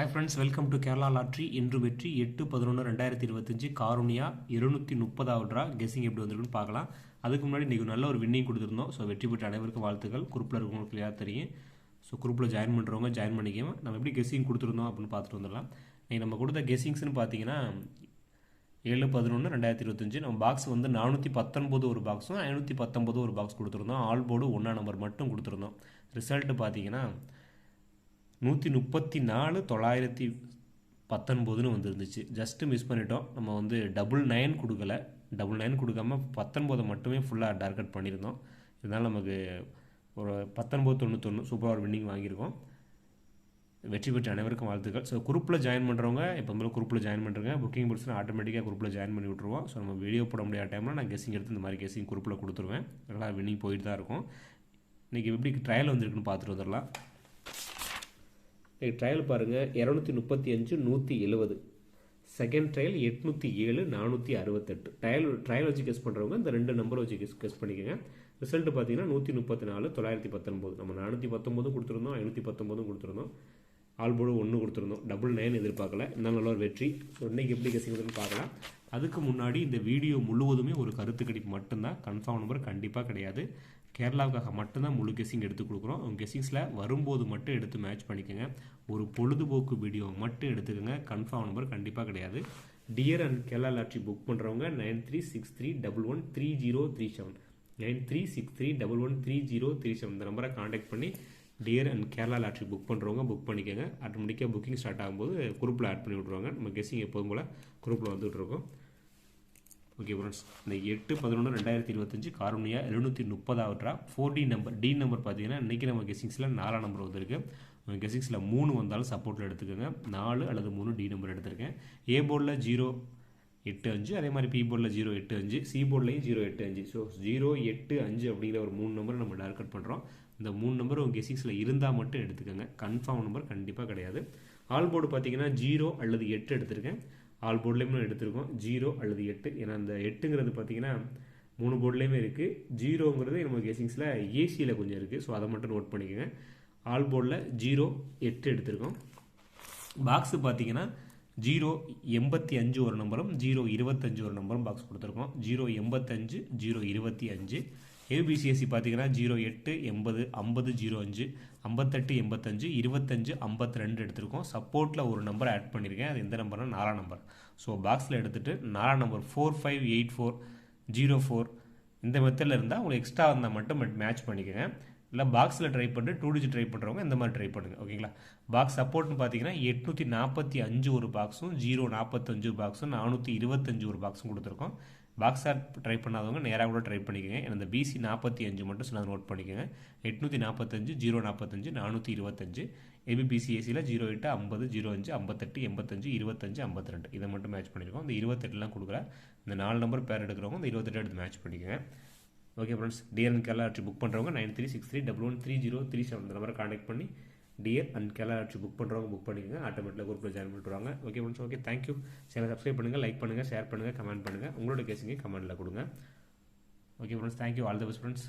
Hi friends welcome to Kerala lottery இன்று வெற்றி எட்டு பதினொன்று ரெண்டாயிரத்தி இருபத்தஞ்சு. காரூனியா இருநூற்றி முப்பதாவது ட்ரா கெஸிங் எப்படி வந்திருக்குன்னு பார்க்கலாம். அதுக்கு முன்னாடி இன்றைக்கி நல்ல ஒரு வின்னிங் கொடுத்துருந்தோம். ஸோ வெற்றி பெற்ற அனைவருக்கும் வாழ்த்துக்கள். குரூப்பில் இருக்கவங்களுக்கு கிளியராக தெரியும். ஸோ குரூப்பில் ஜாயின் பண்ணுறவங்க ஜாயின் பண்ணிக்கோங்க. நம்ம எப்படி கெஸிங் கொடுத்துருந்தோம் அப்படின்னு பார்த்துட்டு வந்துடலாம். இன்றைக்கி நம்ம கொடுத்த கெஸிங்ஸ்னு பார்த்தீங்கன்னா ஏழு பதினொன்று ரெண்டாயிரத்தி இருபத்தஞ்சு. நம்ம பாக்ஸ் வந்து நானூற்றி பத்தொன்பது ஒரு பாக்ஸும் ஐநூற்றி பத்தொம்பது ஒரு பாக்ஸ் கொடுத்துருந்தோம். ஆல் போர்டு ஒன்றா நம்பர் மட்டும் கொடுத்துருந்தோம். ரிசல்ட்டு பார்த்தீங்கன்னா நூற்றி முப்பத்தி நாலு தொள்ளாயிரத்தி பத்தொன்பதுன்னு வந்துருந்துச்சு. ஜஸ்ட்டு மிஸ் பண்ணிட்டோம். நம்ம வந்து டபுள் நைன் கொடுக்கல. டபுள் நைன் கொடுக்காம பத்தொன்பதை மட்டுமே ஃபுல்லாக டார்கெட் பண்ணியிருந்தோம். இதனால் நமக்கு ஒரு பத்தொன்பது தொண்ணூத்தொன்று சூப்பராக ஒரு வின்னிங் வாங்கியிருக்கோம். வெற்றி பெற்ற அனைவருக்கும் வாழ்த்துக்கள். ஸோ குரூப்பில் ஜாயின் பண்ணுறவங்க இப்போ மேலே குரூப்பில் ஜாயின் பண்ணுறங்க புக்கிங் முடிச்சுனா ஆட்டோமேட்டிக்காக குரூப்பில் ஜாயின் பண்ணி விட்ருவோம் ஸோ நம்ம வீடியோ போட முடியாத டைமில் நான் கெஸிங் எடுத்து இந்த மாதிரி கெஸிங் குரூப்பில் கொடுத்துருவேன். நல்லா வின்னிங் போயிட்டு தான் இருக்கும். இன்றைக்கி எப்படி ட்ரையல் வந்திருக்குன்னு பார்த்துட்டு வந்துடலாம். ட்ரையல் பாருங்கள் இரநூத்தி முப்பத்தி அஞ்சு நூற்றி எழுபது செகண்ட் ட்ரையல் எட்நூற்றி ஏழு நானூற்றி அறுபத்தெட்டு. ட்ரையல் ட்ரையல் வச்சு கெஸ் பண்ணுறவங்க இந்த ரெண்டு நம்பரை வச்சு கெஸ் கெஸ் பண்ணிக்கோங்க. ரிசல்ட் பார்த்தீங்கன்னா நூற்றி முப்பத்தி நாலு தொள்ளாயிரத்தி பத்தொம்போது நம்ம நானூற்றி பத்தொம்போதும் கொடுத்துருந்தோம் ஐநூற்றி பத்தொம்போதும் கொடுத்துருந்தோம். ஆல்போர்டு ஒன்று கொடுத்துருந்தோம். டபுள் நைன் எதிர்பார்க்கல. இருந்தாலும் நல்ல ஒரு வெற்றி. ஸோ இன்றைக்கி எப்படி கெஸிங் பார்க்கலாம். அதுக்கு முன்னாடி இந்த வீடியோ முழுவதுமே ஒரு கருத்து கணிப்பு மட்டும்தான். கன்ஃபார்ம் நம்பர் கண்டிப்பாக கிடையாது. கேரளாவுக்காக மட்டும்தான் முழு கெஸிங் எடுத்து கொடுக்குறோம். உங்கள் கெஸிங்ஸில் வரும்போது மட்டும் எடுத்து மேட்ச் பண்ணிக்கோங்க. ஒரு பொழுதுபோக்கு வீடியோ மட்டும் எடுத்துக்கோங்க. கன்ஃபார்ம் நம்பர் கண்டிப்பாக கிடையாது. Dear and Kerala lottery book பண்ணுறவங்க nine three six three double one three zero three seven nine three six three double one three zero three seven இந்த நம்பரை காண்டாக்ட் பண்ணி dear and Kerala lottery book பண்ணுறவங்க book பண்ணிக்கோங்க. ஆட்டோமேட்டிக்காக booking start ஆகும்போது குரூப்பில் add பண்ணி விட்ருவாங்க நம்ம கெஸிங் எப்போதும் போல் குரூப்பில் வந்துகிட்டு இருக்கோம். ஓகே ஃப்ரெண்ட்ஸ் இந்த எட்டு பதினொன்று ரெண்டாயிரத்தி இருபத்தஞ்சு காரணியா எழுநூற்றி முப்பதாவது draw four T number T number பார்த்தீங்கன்னா இன்றைக்கி நம்ம கெஸிங்ஸில் நாலாம் நம்பர் வந்திருக்கு. கெஸிங்ஸில் மூணு வந்தாலும் சப்போர்ட்டில் எடுத்துக்கோங்க. நாலு அல்லது மூணு டி நம்பர் எடுத்திருக்கேன். ஏ போர்டில் ஜீரோ எட்டு அஞ்சு அதே மாதிரி பி போர்டில் ஜீரோ எட்டு அஞ்சு சி போர்ட்லேயும் ஜீரோ எட்டு அஞ்சு. ஸோ ஜீரோ எட்டு அஞ்சு அப்படிங்கிற ஒரு மூணு நம்பர் நம்ம டார்கெட் பண்ணுறோம் இந்த மூணு நம்பர் உங்கள் கெஸிங்ஸில் இருந்தால் மட்டும் எடுத்துக்கோங்க. கன்ஃபார்ம் நம்பர் கண்டிப்பாக கிடையாது. ஆல் போர்டு பார்த்தீங்கன்னா ஜீரோ அல்லது எட்டு எடுத்திருக்கேன். ஆல் போர்ட்லேயுமே எடுத்திருக்கோம். ஜீரோ அல்லது எட்டு. ஏன்னா அந்த எட்டுங்கிறது பார்த்தீங்கன்னா மூணு போர்ட்லேயுமே இருக்குது ஜீரோங்கிறது நம்ம கெசிங்ஸில் ஏசியில் கொஞ்சம் இருக்குது ஸோ அதை மட்டும் நோட் பண்ணிக்கோங்க. ஆல் போர்டில் ஜீரோ எட்டு எடுத்திருக்கோம். பாக்ஸு பார்த்தீங்கன்னா ஜீரோ எண்பத்தி அஞ்சு ஒரு நம்பரும் ஜீரோ இருபத்தஞ்சு ஒரு நம்பரும் பாக்ஸ் கொடுத்துருக்கோம். ஜீரோ எண்பத்தஞ்சு ஜீரோ இருபத்தி அஞ்சு. ஏபிசிஎஸ்சி பார்த்தீங்கன்னா ஜீரோ எட்டு எண்பது ஐம்பது ஜீரோ அஞ்சு ஐம்பத்தெட்டு எண்பத்தஞ்சு இருபத்தஞ்சு ஐம்பத்தி ரெண்டு எடுத்திருக்கோம். சப்போர்ட்டில் ஒரு நம்பர் ஆட் பண்ணியிருக்கேன் அது எந்த நம்பர்னா நாலாம் நம்பர் ஸோ பாக்ஸில் எடுத்துகிட்டு நாலாம் number four five eight four zero four இந்த மெத்தடில் இருந்தால் உங்களுக்கு எக்ஸ்ட்ரா இருந்தால் மட்டும் மேட்ச் பண்ணிக்கோங்க. இல்லை பாக்ஸில் ட்ரை பண்ணிட்டு டூ டிஜிட் ட்ரை பண்ணுறவங்க இந்த மாதிரி ட்ரை பண்ணுங்கள் ஓகேங்களா பாக்ஸ் சப்போர்ட்னு பார்த்தீங்கன்னா எட்நூற்றி நாற்பத்தி அஞ்சு ஒரு பாக்ஸும் ஜீரோ நாற்பத்தஞ்சு பாக்ஸும் நானூற்றி இருபத்தஞ்சு ஒரு பாக்ஸும் கொடுத்துருக்கோம். பாக்ஸாக ட்ரை பண்ணாதவங்க நேராக கூட ட்ரை பண்ணிக்கோங்க. இந்த பிசி நாற்பத்தி அஞ்சு மட்டும் சொன்னால் நோட் பண்ணிக்கோங்க. எட்நூற்றி நாற்பத்தஞ்சு ஜீரோ நாற்பத்தஞ்சு நானூற்றி இருபத்தஞ்சு. ஏபிபிசிஎஸ்சியில் ஜீரோ எட்டு ஐம்பது ஜீரோ அஞ்சு ஐம்பத்தெட்டு எண்பத்தஞ்சு இருபத்தஞ்சு ஐம்பத்தி ரெண்டு இதை மட்டும் மேட்ச் பண்ணியிருக்கோம் இந்த இருபத்தெட்டுலாம் கொடுக்குற இந்த நாலு நம்பர் பேர் எடுக்கிறவங்க இந்த இருபத்தெட்டு எடுத்து மேட்ச் பண்ணிக்கோங்க. ஓகே ஃப்ரெண்ட்ஸ் டிஎன் கேரளா ஆட்சி புக் பண்ணுறவங்க nine three six three double one three zero three seven இந்த நம்பரை கான்டாக்ட் பண்ணி டிஎர் அண்ட் கேரளா ஆட்சி புக் பண்ணுறவங்க புக் பண்ணிக்கோங்க. ஆட்டோமேட்டிக்காக குரூப்பில் ஜாயின் பண்ணுறாங்க okay friends okay thank you channel subscribe பண்ணுங்கள் லைக் பண்ணுங்கள் ஷேர் பண்ணுங்கள் கமெண்ட் பண்ணுங்கள் உங்களோட கேஸிங்க கமெண்ட்டில் கொடுங்க. Okay friends thank you all the best friends